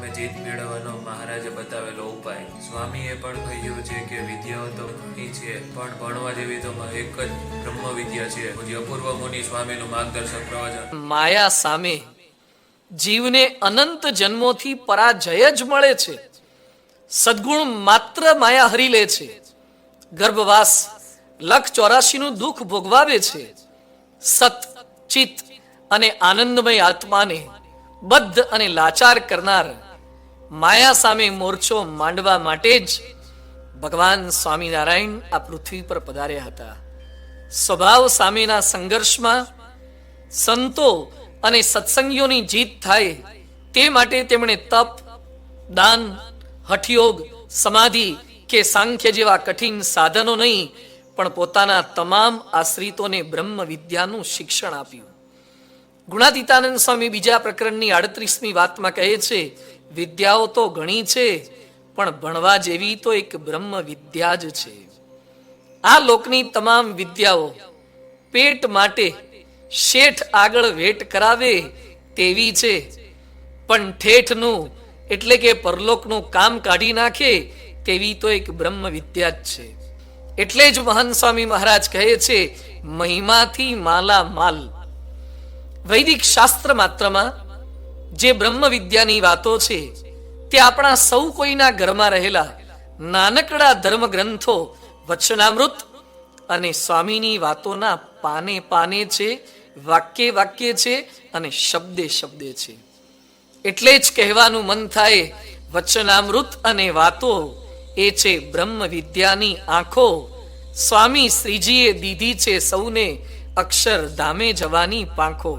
સામે જીત મેળવવાનો મહારાજે બતાવેલો ઉપાય. સ્વામીએ પણ કહ્યું છે કે વિદ્યાઓ તો ઘણી છે, પણ ભણવા જેવી તો એક જ બ્રહ્મ વિદ્યા છે અપૂર્વ મુનિ સ્વામીનું માર્ગદર્શક પ્રવચન. માયા સામે જીવને અનંત જન્મોથી પરાજય જ મળે છે. સદગુણ માત્ર માયા હરી લે છે. ગર્ભવાસ લખ ચોરાશીનું દુઃખ ભોગવાવે છે. સત ચિત અને આનંદમય આત્માને બદ્ધ અને લાચાર કરનાર માયા સામે મોરચો માંડવા માટે જ ભગવાન સ્વામિનારાયણ આ પૃથ્વી પર પધાર્યા હતા. સ્વભાવ સામેના સંઘર્ષમાં સંતો અને સત્સંગીઓની જીત થાય તે માટે તેમણે તપ, દાન, હઠયોગ, સમાધિ કે સાંખ્ય જેવા કઠિન સાધનો નહીં, પણ પોતાના તમામ આશ્રિતોને બ્રહ્મ વિદ્યાનું શિક્ષણ આપ્યું. ગુણાતીતાનંદ સ્વામી બીજા પ્રકરણની આડત્રીસમી વાતમાં કહે છે વિદ્યાઓ તો ઘણી છે, પણ ભણવા જેવી તો એક બ્રહ્મ વિદ્યા જ છે. આ લોકની તમામ વિદ્યાઓ પેટ માટે શેઠ આગળ વેટ કરાવે તેવી છે. પણ ઠેઠનું એટલે કે પરલોકનું કામ કાઢી નાખે તેવી તો એક બ્રહ્મ વિદ્યા જ છે. એટલે જ મહાન સ્વામી મહારાજ કહે છે, મહિમાથી માલા માલ. વૈદિક શાસ્ત્ર માત્રમાં જે બ્રહ્મ વિદ્યાની વાતો છે, તે આપણા સૌ કોઈના ઘરમાં રહેલા નાનકડા ધર્મ ગ્રંથો વચનામૃત અને સ્વામીની વાતોના પાને પાને છે, વાક્ય વાક્ય છે અને શબ્દે શબ્દે છે. એટલે જ કહેવાનું મન થાય, વચનામૃત અને વાતો એ છે બ્રહ્મ વિદ્યાની આંખો. સ્વામી શ્રીજીએ દીધી છે સૌને અક્ષર ધામે જવાની પાંખો.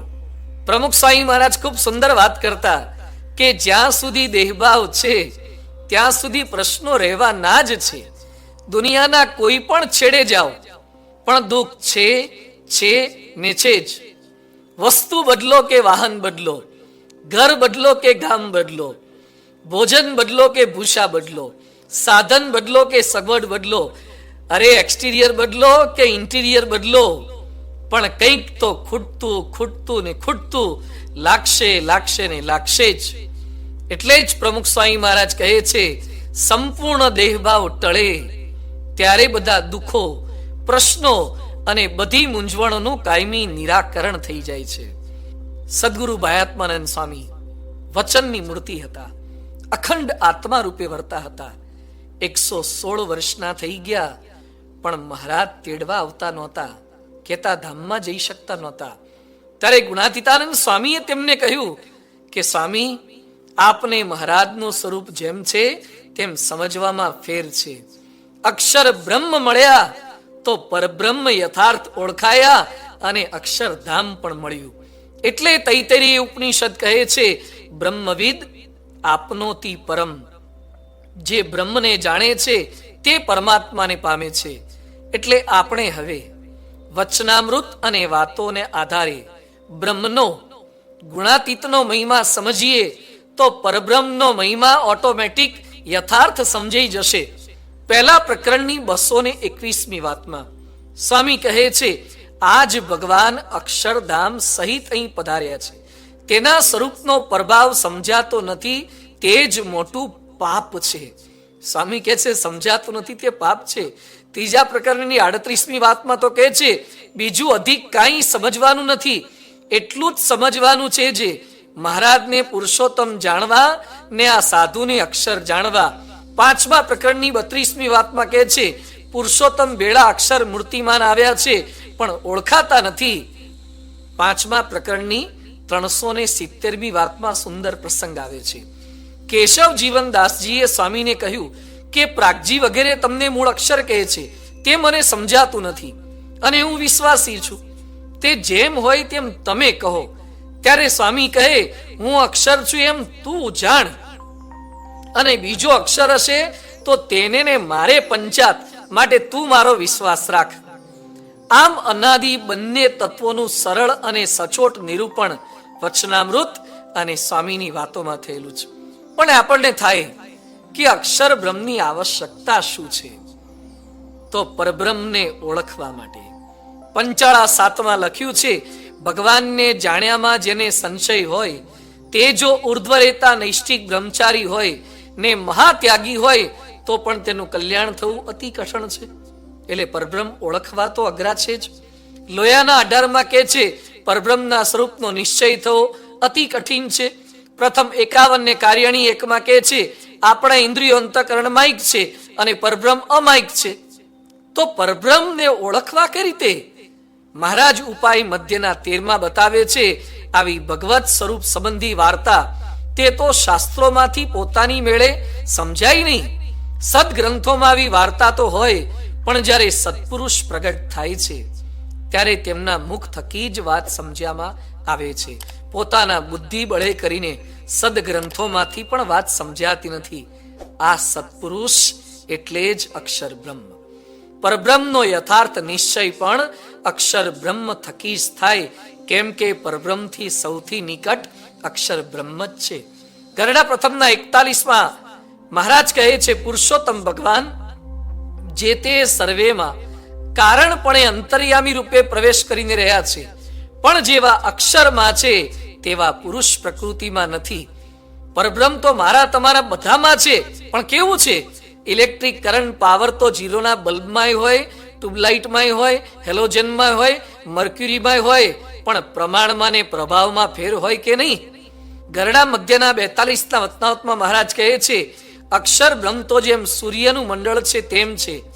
પ્રમુખ સ્વામી મહારાજ ખૂબ સુંદર વાત કરતા કે જ્યાં સુધી દેહભાવ છે, ત્યાં સુધી પ્રશ્નો રહેવાના જ છે. દુનિયાના કોઈ પણ છેડે જાઓ, પણ દુઃખ છે છે, ને છે જ. વસ્તુ બદલો કે વાહન બદલો, ઘર બદલો કે ગામ બદલો, ભોજન બદલો કે ભૂષા બદલો, સાધન બદલો કે સગવડ બદલો, અરે એક્સટીરિયર બદલો કે ઇન્ટિરિયર બદલો પણ કંઈક તો ખૂટતું ખૂટતું ને ખૂટતું લાગશે લાગશે ને લાગશે જ. એટલે જ પ્રમુખ સ્વામી મહારાજ કહે છે, સંપૂર્ણ દેહભાવ ટળે, ત્યારે બધા દુઃખો, પ્રશ્નો અને બધી મૂંઝવણોનું કાયમી નિરાકરણ થઈ જાય છે. સદગુરુ ભાયાત્માનંદ સ્વામી વચનની મૂર્તિ હતા, અખંડ આત્મા રૂપે વર્તા હતા. એકસો સોળ વર્ષના થઈ ગયા, પણ મહારાજ તેડવા આવતા નહોતા. કેતા ધામમાં જઈ શકતા નહોતા. ત્યારે ગુણાતીતાનંદ સ્વામીએ તેમને કહ્યું કે, સ્વામી, આપને મહારાજનું સ્વરૂપ જેમ છે, તેમ સમજવામાં ફેર છે. અક્ષર બ્રહ્મ મળ્યા તો પરબ્રહ્મ યથાર્થ ઓળખાયા અને અક્ષરધામ પણ મળ્યું. એટલે તૈતરી ઉપનિષદ કહે છે, બ્રહ્મવિદ આપનોતી પરમ. જે બ્રહ્મને જાણે છે, તે પરમાત્માને પામે છે. એટલે આપણે હવે વચનામૃત અને વાતોને આધારે બ્રહ્મનો ગુણાતીતનો મહિમા સમજીએ, તો પરબ્રહ્મનો મહિમા ઓટોમેટિક યથાર્થ સમજાઈ જશે. પહેલા પ્રકરણની બસો ને એકવીસમી વાતમાં સ્વામી કહે છે, આજ ભગવાન અક્ષરધામ સહિત અહીં પધાર્યા છે. તેના સ્વરૂપનો પ્રભાવ સમજાતો નથી, તે જ મોટું પાપ છે. સ્વામી કહે છે, સમજાતું નથી, તે પાપ છે. ત્રીજા પ્રકરણની આડત્રીસમી વાતમાં તો કહે છે, બીજું અધિક કાંઈ સમજવાનું નથી. એટલું જ સમજવાનું છે જે મહારાજને પુરુષોત્તમ જાણવા ને આ સાધુને અક્ષર જાણવા. પાંચમા પ્રકરણની બત્રીસમી વાતમાં કહે છે, પુરુષોત્તમ બેડા અક્ષર મૂર્તિમાન આવ્યા છે, પણ ઓળખાતા નથી. પાંચમા પ્રકરણની ત્રણસો ને સિત્તેરમી વાતમાં સુંદર પ્રસંગ આવે છે. કેશવ જીવનદાસજીએ સ્વામીને કહ્યું કે પ્રાગજી વગેરે તમને મૂળ અક્ષર કહે છે તે મને સમજાતું નથી અને હું વિશ્વાસી છું. તે જેમ હોય તેમ તમે કહો. ત્યારે સ્વામી કહે, હું અક્ષર છું એમ તું જાણ. અને બીજો અક્ષર હશે, તો તેને ને મારે પંચાત. માટે તું મારો વિશ્વાસ રાખ. આમ અનાદિ બંને તત્વોનું સરળ અને સચોટ નિરૂપણ વચનામૃત અને સ્વામીની વાતોમાં થયેલું છે. પણ આપણને થાય કે અક્ષર બ્રહ્મની આવશ્યકતા શું છે? તો પરબ્રહ્મને ઓળખવા માટે. પંચાળા સાતમાં લખ્યું છે, ભગવાનને જાણ્યામાં જેને સંશય હોય, તે જો ઉર્ધ્વ રહેતા નૈષ્ઠિક બ્રહ્મચારી હોય, ને મહાત્યાગી હોય, તો પણ તેનું કલ્યાણ થવું અતિ કઠણ છે. એટલે પરબ્રહ્મ ઓળખવા તો અઘરા છે જ. લોયાના અઢારમાં કહે છે, પરબ્રહ્મના સ્વરૂપનો નિશ્ચય થવો અતિ કઠિન છે. પ્રથમ એકાવન ને કાર્યણી એકમાં કહે છે આપણા ઇન્દ્રિયો અંતકરણ માઇક છે અને પરબ્રહ્મ અમાયિક છે. તો પરબ્રહ્મને ઓળખવા કઈ રીતે? મહારાજ ઉપાય મધ્યના તેરમાં બતાવે છે, આવી ભગવત સ્વરૂપ સંબંધી વાર્તા. તે તો શાસ્ત્રોમાંથી પોતાની મેળે સમજાય નહીં. સદગ્રંથોમાં આવી વાર્તા તો હોય, પણ જ્યારે સત્પુરુષ પ્રગટ થાય છે. ત્યારે તેમના મુખ થકી જ વાત સમજ્યામાં આવે છે. પોતાના બુદ્ધિ બળે કરીને સદગ્રંથોમાંથી પણ વાત સમજાતી નથી. આ સત્પુરુષ એટલે જ અક્ષર બ્રહ્મ. પરબ્રહ્મનો યથાર્થ નિશ્ચય પણ અક્ષર બ્રહ્મ થકી જ થાય, કેમ કે પરબ્રહ્મથી સૌથી નિકટ અક્ષર બ્રહ્મ જ છે. ગરડા પ્રથમના એકતાલીસમાં મહારાજ કહે છે, પુરુષોત્તમ ભગવાન, જે તે સર્વેમાં કારણપણે અંતર્યામી રૂપે પ્રવેશ કરીને રહ્યા છે. પણ જેવા અક્ષરમાં છે, તેવા પુરુષ પ્રકૃતિમાં નથી. પરબ્રહ્મ તો મારા તમારા બધામાં છે, પણ કેવું છે? ઇલેક્ટ્રિક કરંટ, પાવર તો જીરોના બલ્બમાંય હોય, ટ્યુબલાઇટમાંય હોય, હેલોજનમાં હોય મર્ક્યુરીમાંય હોય, પણ પ્રમાણમાં ને પ્રભાવમાં ફેર હોય કે નહીં? ગરડા મધ્યના બેતાલીસના વતનાવતમાં મહારાજ કહે છે, અક્ષર બ્રહ્મ તો જેમ સૂર્યનું મંડળ છે તેમ છે.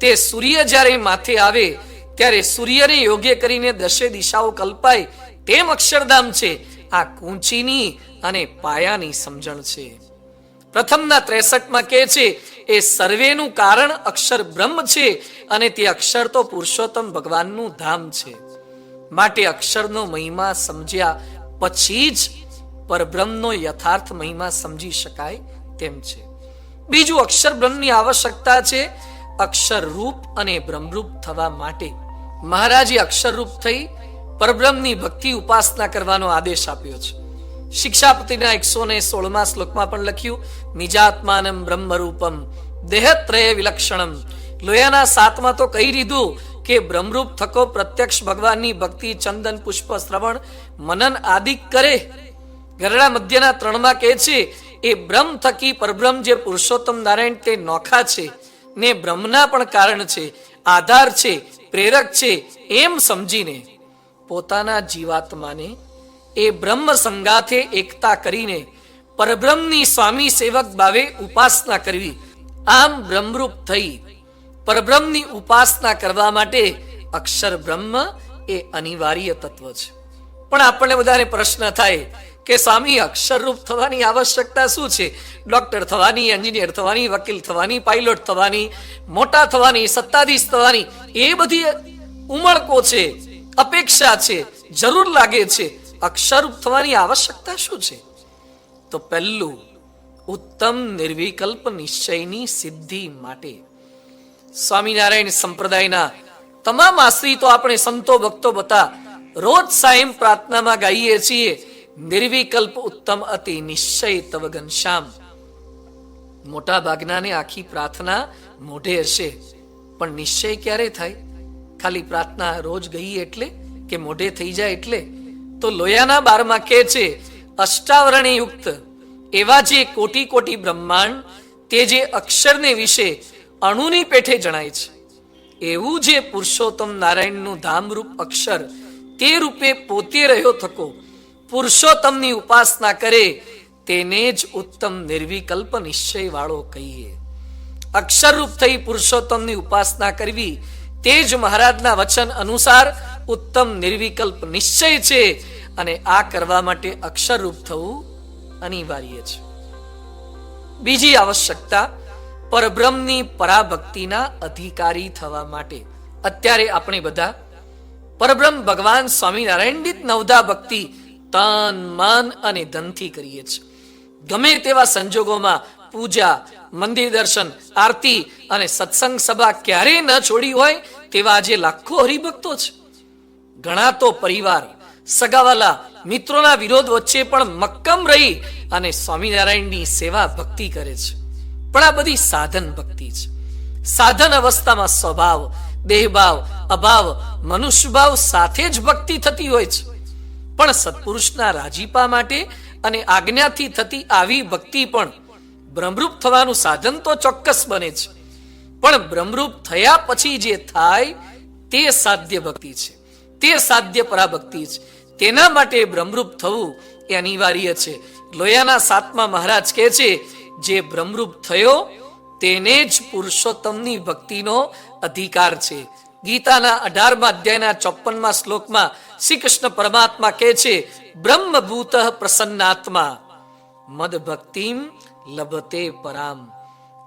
તે સૂર્ય જ્યારે માથે આવે, ત્યારે સૂર્યને યોગ્ય કરીને દશે દિશાઓ કલ્પાય, તેમ અક્ષરધામ છે. આ કૂંચીની અને પાયાની સમજણ છે. પ્રથમના ત્રેસઠમાં કહે છે, એ સર્વેનું કારણ અક્ષર બ્રહ્મ છે અને તે અક્ષર તો પુરુષોત્તમ ભગવાનનું ધામ છે. માટે અક્ષરનો મહિમા સમજ્યા પછી જ પરબ્રહ્મનો યથાર્થ મહિમા સમજી શકાય તેમ છે. બીજું અક્ષર બ્રહ્મની આવશ્યકતા છે અક્ષર રૂપ અને બ્રહ્મરૂપ થવા માટે મહારાજે અક્ષરરૂપ થઈ પરબ્રહ્મની ભક્તિ ઉપાસના કરવાનો આદેશ આપ્યો છે. શિક્ષાપતિના એકસો ને સોળમાં શ્લોકમાં પણ લખ્યું, નિજાત્માનમ બ્રહ્મરૂપમ, દેહત્રય વિલક્ષણમ. લોયાના સાતમાં તો કહી દીધું કે બ્રહ્મરૂપ થકો પ્રત્યક્ષ ભગવાનની ભક્તિ, ચંદન, પુષ્પ, શ્રવણ, મનન આદિ કરે. ગરડા મધ્યના ત્રણમાં કહે છે, એ બ્રહ્મ થકી પરબ્રહ્મ જે પુરુષોત્તમ નારાયણ તે નોખા છે. ને બ્રહ્મના પણ કારણ છે, આધાર છે, પ્રેરક છે, એમ સમજીને પોતાના જીવાત્માને એ બ્રહ્મ સંગાથે એકતા કરીને પરબ્રહ્મની સ્વામી સેવક ભાવે ઉપાસના કરવી, આમ બ્રહ્મરૂપ થઈ પરબ્રહ્મની ઉપાસના કરવા માટે અક્ષર બ્રહ્મ એ અનિવાર્ય તત્વ છે. પણ આપણને બધાને પ્રશ્ન થાય કે સ્વામી, અક્ષરરૂપ થવાની આવશ્યકતા શું છે? ડોક્ટર થવાની, એન્જિનિયર થવાની, વકીલ થવાની, પાયલોટ થવાની, મોટા થવાની, સત્તાધીશ થવાની, એ બધી ઉમળકો છે, અપેક્ષા છે, જરૂર લાગે છે. અક્ષરરૂપ થવાની આવશ્યકતા શું છે? તો પહેલું, ઉત્તમ નિર્વિકલ્પ નિશ્ચયની સિદ્ધિ માટે. સ્વામિનારાયણ સંપ્રદાયના તમામ આશ્રિતો આપણે સંતો, ભક્તો બતા રોજ સાયમ પ્રાર્થનામાં ગાઈએ છીએ નિર્વિકલ્પ ઉત્તમ અતિ નિશ્ચય તવ ઘનશ્યામ મોટા ભાગનાને આખી પ્રાર્થના મોઢે હશે પણ નિશ્ચય ક્યારે થાય ખાલી પ્રાર્થના રોજ ગઈ એટલે કે મોઢે થઈ જાય એટલે તો લોયાના બારમાં કહે છે અષ્ટાવરણી યુક્ત એવા જે કોટી કોટી બ્રહ્માંડ તે જે અક્ષરને વિશે અણુની પેઠે જણાય છે એવું જે પુરુષોત્તમ નારાયણનું ધામરૂપ અક્ષર તે રૂપે પોતે રહ્યો થકો પુરુષોત્તમની ઉપાસના કરે, તેને જ ઉત્તમ નિર્વિકલ્પ નિશ્ચય વાળો કહીએ. અક્ષરરૂપ થઈ પુરુષોત્તમની ઉપાસના કરવી, તે જ મહારાજના વચન અનુસાર ઉત્તમ નિર્વિકલ્પ નિશ્ચય છે અને આ કરવા માટે અક્ષરરૂપ થવું અનિવાર્ય છે. બીજી આવશ્યકતા, પરબ્રહ્મની પરાભક્તિના અધિકારી થવા માટે. અત્યારે આપણે બધા પરબ્રહ્મ ભગવાન સ્વામિનારાયણ જ નવધા ભક્તિ તન મન અને ધનથી કરીએ છીએ. ગમે તેવા સંજોગોમાં પૂજા, મંદિર દર્શન, આરતી અને સત્સંગ સભા ક્યારેય ન છોડી હોય તેવા આજે લાખો હરિભક્તો છે. ઘણા તો પરિવાર, સગાવાલા, મિત્રોના વિરોધ વચ્ચે પણ મક્કમ રહી અને સ્વામિનારાયણની સેવા ભક્તિ કરે છે. પણ આ બધી સાધન ભક્તિ છે. સાધન અવસ્થામાં સ્વભાવ, દેહભાવ, અભાવ, મનુષ્યભાવ સાથે જ ભક્તિ થતી હોય છે. પણ સત્પુરુષના રાજીપા માટે અને આજ્ઞાથી થતી આવી ભક્તિ પણ બ્રહ્મરૂપ થવાનું સાધન તો ચોક્કસ બને છે. પણ બ્રહ્મરૂપ થયા પછી જે થાય તે સાધ્ય ભક્તિ છે. તે સાધ્ય પરાભક્તિ છે. તેના માટે બ્રહ્મરૂપ થવું એ અનિવાર્ય છે. લોયાના સાતમા મહારાજ કહે છે, જે બ્રહ્મરૂપ થયો, તેને જ પુરુષોત્તમની ભક્તિનો અધિકાર છે. ગીતાના અઢારમા અધ્યાયના ચોપનમાં શ્લોકમાં શ્રી કૃષ્ણ પરમાત્મા કહે છે, બ્રહ્મભૂત પ્રસન્નાત્મા મદ ભક્તિમ લભતે પરામ.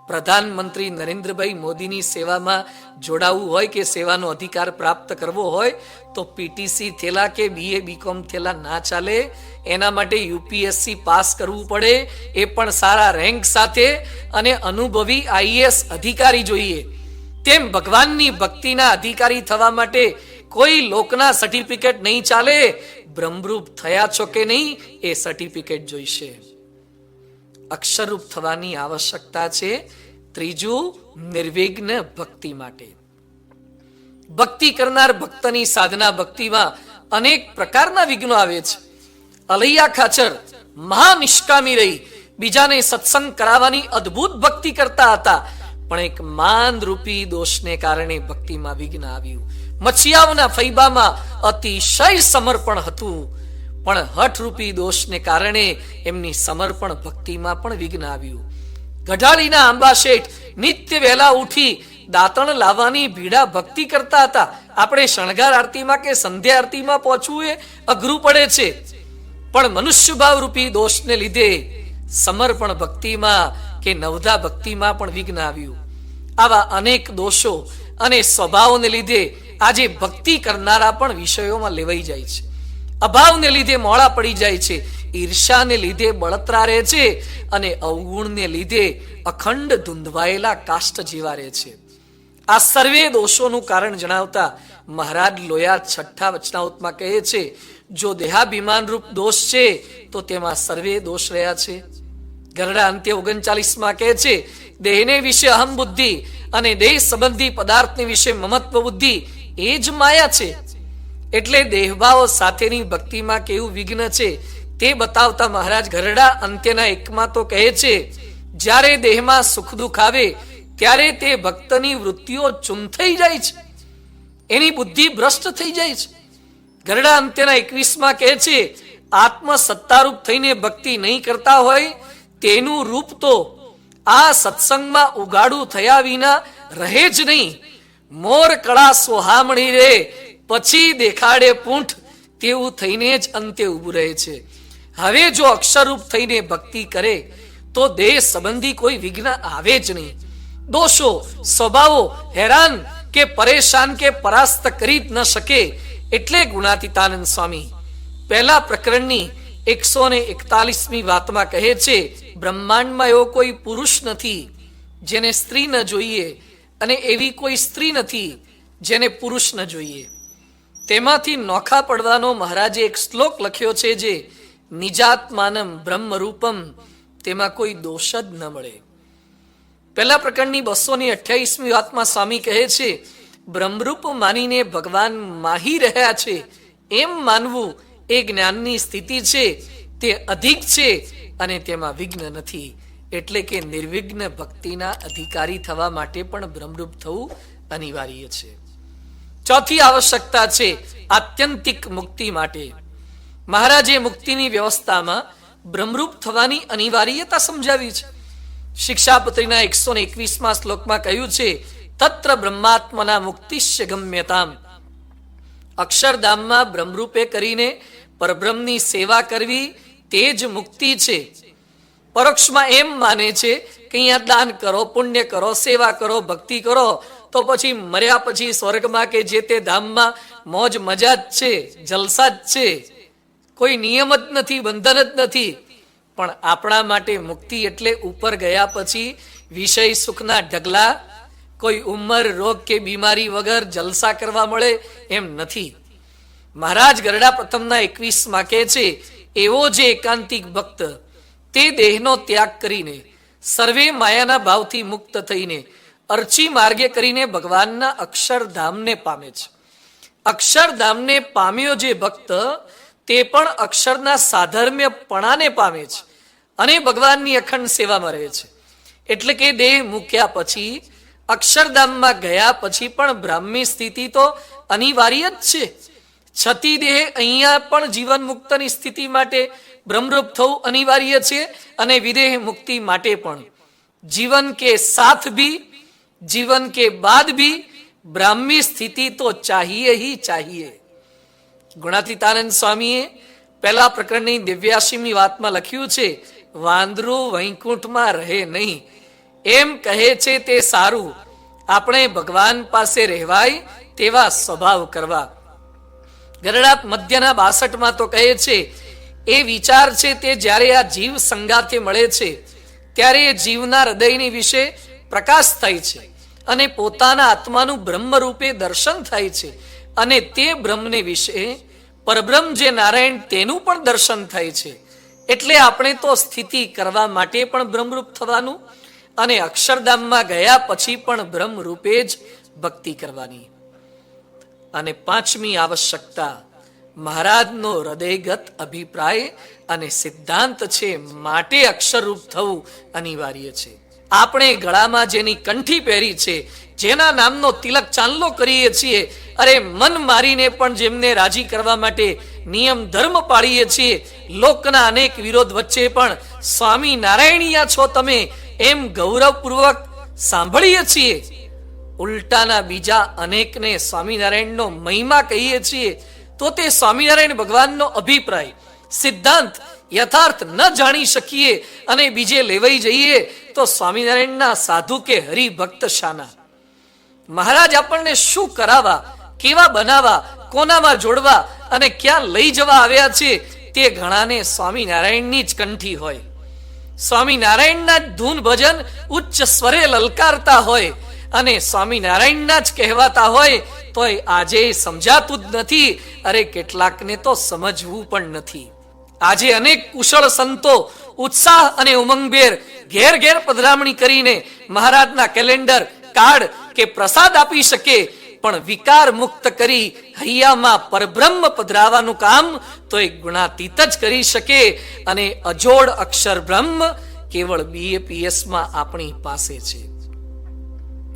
પ્રધાનમંત્રી નરેન્દ્રભાઈ મોદીની સેવામાં જોડાવું હોય કે સેવાનો અધિકાર પ્રાપ્ત કરવો હોય, તો પીટીસી થેલા કે બીએ બીકોમ થેલા ના ચાલે. એના માટે યુપીએસસી પાસ કરવું પડે. એ પણ સારા રેન્ક સાથે અને અનુભવી આઈએસ અધિકારી જોઈએ. તેમ ભગવાનની ભક્તિના અધિકારી થવા માટે કોઈ લોકના સર્ટિફિકેટ નહીં ચાલે, બ્રહ્મરૂપ થયા છો કે નહીં, એ સર્ટિફિકેટ જોઈશે. અક્ષરરૂપ થવાની આવશ્યકતા છે, ત્રીજું, નિર્વિઘ્ન ભક્તિ માટે. ભક્તિ કરનાર ભક્તની સાધના ભક્તિમાં અનેક પ્રકારના વિઘ્નો આવે છે. અલૈયા ખાચર, મહાનિષ્કામી રહી, બીજાને સત્સંગ કરાવવાની અદ્ભુત ભક્તિ કરતા હતા. પણ એક માન રૂપી દોષને કારણે ભક્તિમાં વિઘ્ન આવ્યું. મચ્છિયાઓના ફૈબામાં અતિશય સમર્પણ હતું, પણ હઠરૂપી દોષને કારણે એમની સમર્પણ ભક્તિમાં પણ વિઘ્ન આવ્યું. ગઢાળીના આંબા શેઠ નિત્ય વહેલા ઉઠી દાંતણ લાવવાની ભીડા ભક્તિ કરતા હતા. આપણે શણગાર આરતીમાં કે સંધ્યા આરતીમાં પહોંચવું એ અઘરું પડે છે. પણ મનુષ્ય ભાવ રૂપી દોષને લીધે સમર્પણ ભક્તિમાં કે નવધા ભક્તિમાં પણ વિઘ્ન આવ્યું. આવા અનેક દોષો અને સ્વભાવને લીધે આજે ભક્તિ કરનારા પણ વિષયોમાં લેવાઈ જાય છે. અભાવને લીધે મોળા પડી જાય છે ઈર્ષાને લીધે બળતરા રહે છે અને અવગુણને લીધે અખંડ ધૂંધવાયેલા કાષ્ટ જેવા રહે છે. આ સર્વે દોષોનું કારણ જણાવતા મહારાજ લોયા છઠ્ઠા વચનાઉતમાં કહે છે, જો દેહાભિમાન રૂપ દોષ છે, તો તેમાં સર્વે દોષ રહ્યા છે. ગરડા અંત્ય ઓગણચાલીસમાં કહે છે, દેહને વિશે અહમ બુદ્ધિ અને દેહ સંબંધી પદાર્થને વિશે મમત્વ બુદ્ધિ એ જ માયા છે. એટલે દેહભાવ સાથેની ભક્તિમાં કેવું વિઘ્ન છે તે બતાવતા મહારાજ ગરડા અંત્યના એકમાં તો કહે છે, જ્યારે દેહમાં સુખ દુઃખ આવે, ત્યારે તે ભક્તની વૃત્તિઓ ચૂમ થઈ જાય છે. એની બુદ્ધિ ભ્રષ્ટ થઈ જાય છે. ગરડા અંત્યના એકવીસમાં કહે છે આત્મ સત્તારૂપ થઈને ભક્તિ નહીં કરતા હોય તેનું રૂપ તો આ સત્સંગમાં ઉગાડું થયા વિના રહે જ નહીં. મોર કળા સોહામણી રે, પછી દેખાડે પૂંઠ, તેવું થઈને જ અંતે ઊભું રહે છે. હવે જો અક્ષરરૂપ થઈને ભક્તિ કરે, તો દેહ સંબંધી કોઈ વિઘ્ન આવે જ નહીં. દોષો, સ્વભાવો હેરાન કે પરેશાન કે પરાસ્ત કરી જ ન શકે, એટલે ગુણાતીતાનંદ સ્વામી. પહેલા પ્રકરણની એકસો ને એકતાલીસમી વાતમાં કહે છે, બ્રહ્માંડમાં એવો કોઈ પુરુષ નથી જેને સ્ત્રી ન જોઈએ અને એવી કોઈ સ્ત્રી નથી જેને પુરુષ ન જોઈએ. તેમાંથી નોખા પડવાનો મહારાજે એક શ્લોક લખ્યો છે જે, નિજાત્માનમ બ્રહ્મરૂપમ, તેમાં કોઈ દોષ જ ન મળે. પહેલા પ્રકરણની બસો ની અઠ્યાવીસમી વાતમાં સ્વામી કહે છે, બ્રહ્મરૂપ માનીને ભગવાન માહી રહ્યા છે, એમ માનવું એ જ્ઞાનની સ્થિતિ છે, તે અધિક છે અને તેમાં વિઘ્ન નથી. એટલે કે નિર્વિઘ્ન ભક્તિના અધિકારી થવા માટે પણ ભ્રમરૂપ થવું અનિવાર્ય છે. ચોથી આવશ્યકતા છે, આત્યંતિક મુક્તિ માટે. મહારાજે મુક્તિની વ્યવસ્થામાં ભ્રમરૂપ થવાની અનિવાર્યતા સમજાવી છે. શિક્ષાપત્રીના એકસો ને એકવીસમાં શ્લોકમાં કહ્યું છે, તત્ર બ્રહ્માત્મના મુક્તિશ્ય ગમ્યતામ. અક્ષરધામમાં બ્રહ્મરૂપે કરીને પરબ્રહ્મની સેવા કરવી તે જ મુક્તિ છે. પરોક્ષમાં એમ માને છે કે અહીંયા દાન કરો, પુણ્ય કરો, સેવા કરો, ભક્તિ કરો, તો પછી મર્યા પછી સ્વર્ગમાં કે જે તે ધામમાં મોજ મજા જ છે, જલસા જ છે. કોઈ નિયમ જ નથી, બંધન જ નથી. પણ આપણા માટે મુક્તિ એટલે ઉપર ગયા પછી વિષય સુખના ઢગલા કોઈ ઉંમર રોગ કે બીમારી વગર જલસા કરવા મળે એમ નથી. મહારાજ ગરડા પ્રથમના એકવીસમાં કહે છે, એવો જે એકાંતિક ભક્ત, તે દેહનો ત્યાગ કરીને, સર્વે માયાના ભાવથી મુક્ત થઈને, અર્ચી માર્ગે કરીને ભગવાનના અક્ષરધામને પામે છે. અક્ષરધામને પામ્યો જે ભક્ત, તે પણ અક્ષરના સાધર્મ્યપણાને પામે છે અને ભગવાનની અખંડ સેવામાં રહે છે. એટલે કે દેહ મૂક્યા પછી અક્ષરધામમાં ગયા પછી પણ બ્રાહ્મી સ્થિતિ તો અનિવાર્ય જ છે. છતી દેહ અહીંયા પણ જીવન મુક્તની સ્થિતિ માટે બ્રહ્મરૂપ થવું અનિવાર્ય છે અને વિદેહ મુક્તિ માટે પણ. જીવન કે સાથ ભી, જીવન કે બાદ ભી, બ્રાહ્મી સ્થિતિ તો ચાહીએ હી ચાહીએ. ગુણાતીતાનંદ સ્વામીએ પહેલા પ્રકરણની દિવ્યાસીમી વાતમાં લખ્યું છે, વાંદરું વૈકુંઠમાં રહે નહીં એમ કહે છે તે સારું. આપણે ભગવાન પાસે રહેવાય તેવા સ્વભાવ કરવા. ગરડાત મધ્યના બાસઠમાં તો કહે છે, એ વિચાર છે તે જ્યારે આ જીવ સંગાથે મળે છે, ત્યારે એ જીવના હૃદયની વિશે પ્રકાશ થાય છે અને પોતાના આત્માનું બ્રહ્મ રૂપે દર્શન થાય છે અને તે બ્રહ્મને વિશે પરબ્રહ્મ જે નારાયણ તેનું પણ દર્શન થાય છે. એટલે આપણે તો સ્થિતિ કરવા માટે પણ બ્રહ્મરૂપ થવાનું અને અક્ષરધામમાં ગયા પછી પણ બ્રહ્મ રૂપે જ ભક્તિ કરવાની. અને પાંચમી આવશ્યકતા, મહારાજનો હૃદયગત અભિપ્રાય અને સિદ્ધાંત છે, માટે અક્ષરરૂપ થવું અનિવાર્ય છે. આપણે ગળામાં જેની કંઠી પહેરી છે, જેના નામનો તિલક ચાંદલો કરીએ છીએ, અરે મન મારીને પણ જેમને રાજી કરવા માટે નિયમ ધર્મ પાળીએ છીએ, લોકના અનેક વિરોધ વચ્ચે પણ સ્વામી નારાયણીયા છો તમે એમ ગૌરવપૂર્વક સાંભળીએ છીએ. ઉલટાના બીજા અનેકને સ્વામિનારાયણનો મહિમા કહીએ છીએ, તો તે સ્વામિનારાયણ ભગવાનનો અભિપ્રાય, સિદ્ધાંત યથાર્થ ન જાણી શકીએ અને બીજે લેવાઈ જઈએ, તો સ્વામિનારાયણના સાધુ કે હરિભક્ત શાના. મહારાજ આપણને શું કરાવવા, કેવા બનાવવા, કોનામાં જોડવા અને ક્યાં લઈ જવા આવ્યા છે તે ઘણાને સ્વામિનારાયણની જ કંઠી હોય. સ્વામિનારાયણના જ ધૂન ભજન ઉચ્ચ સ્વરે લલકારતા હોય અને સ્વામિનારાયણના જ કહેવાતા હોય, તોય આજે સમજાતું જ નથી. અરે, કેટલાકને તો સમજવું પણ નથી. આજે અનેક કુશળ સંતો ઉત્સાહ અને ઉમંગભેર ઘેર ઘેર પધરામણી કરીને મહારાજના કેલેન્ડર, કાર્ડ કે પ્રસાદ આપી શકે પણ વિકાર મુક્ત કરી હૈયામાં પરબ્રહ્મ પધરાવાનું કામ તો એક ગુણાતીત જ કરી શકે અને અજોડ અક્ષર બ્રહ્મ કેવળ બીએપીએસમાં આપણી પાસે છે.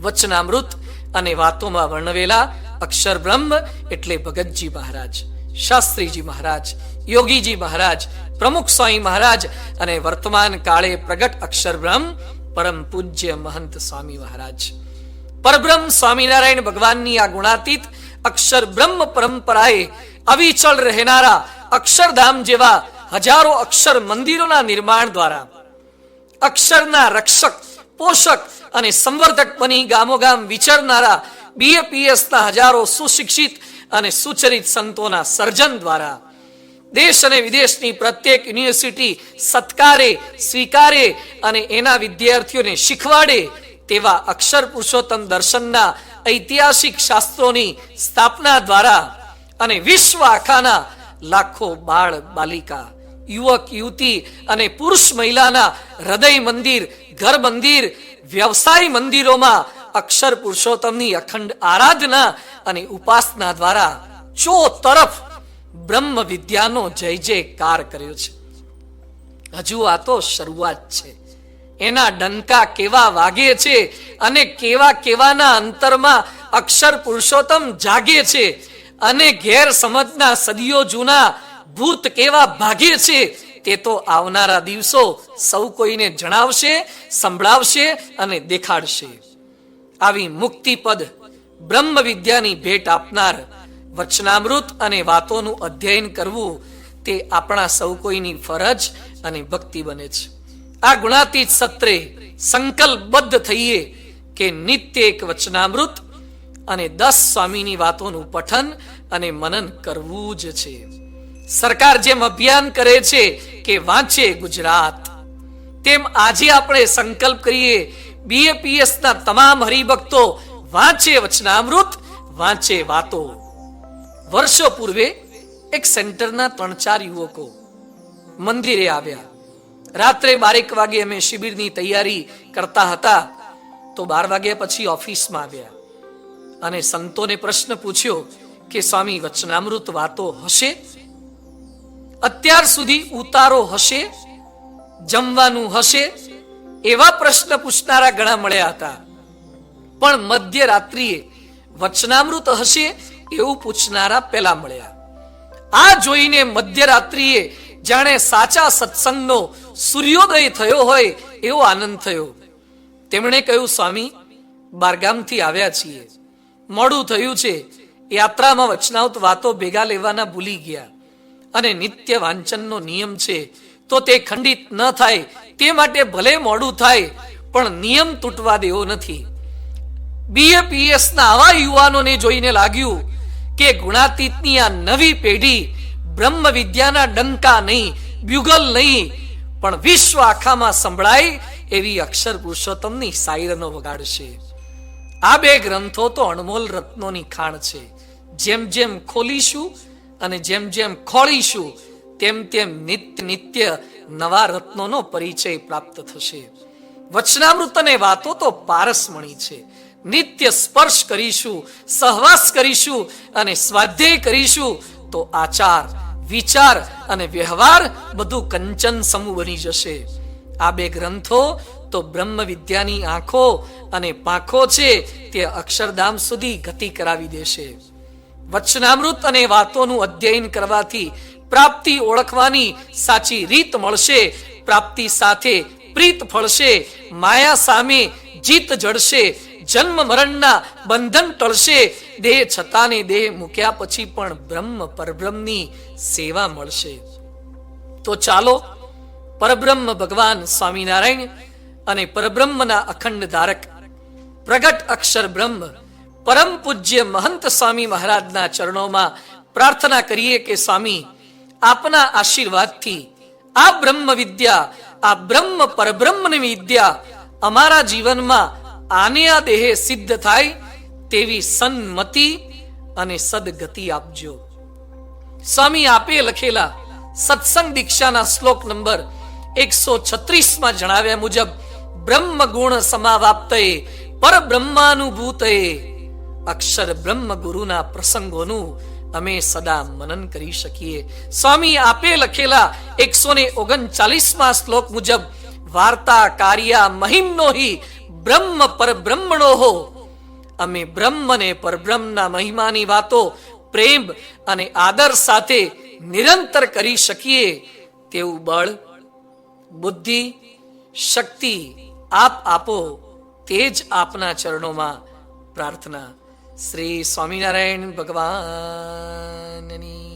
વચનામૃત અને વાતોમાં વર્ણવેલા અક્ષર બ્રહ્મ એટલે ભગતજી મહારાજ, શાસ્ત્રીજી મહારાજ, યોગીજી મહારાજ, પ્રમુખ સ્વામી મહારાજ અને વર્તમાન કાળે પ્રગટ અક્ષર બ્રહ્મ, પરમ પૂજ્ય મહંત સ્વામી મહારાજ. પરબ્રહ્મ સ્વામિનારાયણ ભગવાનની આ ગુણાતીત અક્ષર બ્રહ્મ પરંપરાએ અવિચળ રહેનારા અક્ષરધામ જેવા હજારો અક્ષર મંદિરોના નિર્માણ દ્વારા અક્ષરના રક્ષક, પોષક અને સંવર્ધક બની ગામોગામ વિચરનારા બીએપીએસના હજારો સુશિક્ષિત અને સુચરિત સંતોના સર્જન દ્વારા દેશ અને વિદેશની પ્રત્યેક યુનિવર્સિટી સત્કારે, સ્વીકારે અને એના વિદ્યાર્થીઓને શીખવાડે તેવા અક્ષર પુરુષોત્તમ દર્શનના ઐતિહાસિક શાસ્ત્રોની સ્થાપના દ્વારા અને વિશ્વ આખાના લાખો બાળ બાલિકા, યુવક, યુવતી અને પુરુષ મહિલાના હૃદય મંદિર, ઘર મંદિર, વ્યવસાય મંદિરોમાં અક્ષર પુરુષોત્તમની અખંડ આરાધના અને ઉપાસના દ્વારા ચો તરફ બ્રહ્મ વિદ્યાનો જય જયકાર કર્યો છે. હજુ આ તો શરૂઆત છે. એના ડંકા કેવા વાગે છે અને કેવા કેવાના અંતરમાં અક્ષર પુરુષોત્તમ જાગે છે અને ઘેર સમજના સદીઓ જૂના ભૂત કેવા ભાગે છે તે તો આવનારા દિવસો સૌ કોઈને જણાવશે, સંભળાવશે અને દેખાડશે. આવી મુક્તિપદ બ્રહ્મ વિદ્યાની ભેટ આપનાર વચનામૃત અને વાતોનું અધ્યયન કરવું તે આપણા સૌ કોઈની ફરજ અને ભક્તિ બને છે. આ ગુણાતીત સત્રે સંકલ્પબદ્ધ થઈએ કે નિત્ય એક વચનામૃત અને દસ સ્વામીની વાતોનું પઠન અને મનન કરવું જ છે. સરકાર જેમ અભિયાન કરે છે કે વાંચે ગુજરાત. તેમ આજે આપણે સંકલ્પ કરીએ બીએપીએસ ના તમામ હરિભક્તો વાંચે વચનામૃત, વાંચે વાતો. વર્ષો પૂર્વે એક સેન્ટરના ત્રણ ચાર યુવકો મંદિરે આવ્યા. રાત્રે બારેક વાગે અમે શિબિરની તૈયારી કરતા હતા તો બાર વાગ્યા પછી ઓફિસમાં આવ્યા. અને સંતોને પ્રશ્ન પૂછ્યો કે, સ્વામી, વચનામૃત વાતો હશે? અત્યાર સુધી ઉતારો હશે? જમવાનું હશે? એવા પ્રશ્ન પૂછનારા ઘણા મળ્યા હતા. પણ મધ્ય રાત્રિએ વચનામૃત હશે એવું પૂછનારા પેલા મળ્યા. આ જોઈને મધ્યરાત્રિએ જાણે સાચા સત્સંગનો સૂર્યોદય થયો હોય એવો આનંદ થયો. તેમણે કહ્યું, સ્વામી, બારગામથી આવ્યા છીએ. મોડું થયું છે. યાત્રામાં વચનાવત વાતો ભેગા લેવાના ભૂલી ગયા. અને નિત્ય વાંચનનો નિયમ છે. તો તે ખંડિત ન થાય. તે માટે ભલે મોડું થાય, પણ નિયમ તૂટવા દેવો નથી. બીએપીએસના આવા યુવાનોને જોઈને લાગ્યું કે ગુણાતીતની આ નવી પેઢી બ્રહ્મ વિદ્યાના ડંકા નહીં બ્યુગલ નહીં, પણ વિશ્વ આખામાં સંભળાય એવી અક્ષર પુરુષોત્તમની સાયરનો વગાડશે આ બે ગ્રંથો તો અણમોલ રત્નોની ખાણ છે. જેમ જેમ ખોલીશું અને જેમ જેમ ખોળીશું, તેમ તેમ નિત્ય નિત્ય નવા રત્નોનો પરિચય પ્રાપ્ત થશે. વચનામૃત વાતો તો પારસમણી છે. નિત્ય સ્પર્શ કરીશું, સહવાસ કરીશું અને સ્વાધ્યાય કરીશું તો આચાર વિચાર અને વ્યવહાર બધું કંચન સમૂહ બની જશે. આ બે ગ્રંથો તો બ્રહ્મ વિદ્યાની આંખો અને પાંખો છે તે અક્ષરધામ સુધી ગતિ કરાવી દેશે. વચનામૃત અને વાતોનું અધ્યયન કરવાથી પ્રાપ્તિ ઓળખવાની સાચી રીત મળશે, પ્રાપ્તિ સાથે પ્રીત ફળશે, માયા સામે જીત જડશે જન્મ મરણના બંધન ટળશે. દેહ છતાંને દેહ મૂક્યા પછી પણ બ્રહ્મ પરબ્રહ્મની સેવા મળશે. તો ચાલો, પરબ્રહ્મ ભગવાન સ્વામિનારાયણ અને પરબ્રહ્મના અખંડ ધારક, પ્રગટ અક્ષર બ્રહ્મ, પરમ પૂજ્ય મહંત સ્વામી મહારાજના ચરણોમાં પ્રાર્થના કરીએ કે સ્વામી, આપના આશીર્વાદથી આ બ્રહ્મ વિદ્યા આ બ્રહ્મ પરબ્રહ્મની વિદ્યા અમારા જીવનમાં આને આ દેહે સિદ્ધ થાય તેવી સન્મતિ અને સદગતિ આપજો. સ્વામી આપે લખેલા સત્સંગ દીક્ષાના શ્લોક નંબર એકસો છત્રીસમાં જણાવ્યા મુજબ બ્રહ્મ ગુણ સમાવાપ્તએ પર બ્રહ્માનુભૂતએ અક્ષર બ્રહ્મ ગુરુના પ્રસંગોનું અમે સદા મનન કરી શકીએ. સ્વામી આપે લખેલા એકસો ને ઓગણચાલીસમાં શ્લોક મુજબ, વાર્તા કાર્યા મહિમનો હિ બ્રહ્મ પરબ્રહ્મણો હો. અમે બ્રહ્મ ને પરબ્રહ્મના મહિમાની વાતો, પ્રેમ અને આદર સાથે નિરંતર કરી શકીએ. તેવું બળ, બુદ્ધિ, શક્તિ આપ આપો, તે જ આપના ચરણોમાં પ્રાર્થના. શ્રી સ્વામિનારાયણ ભગવાનની.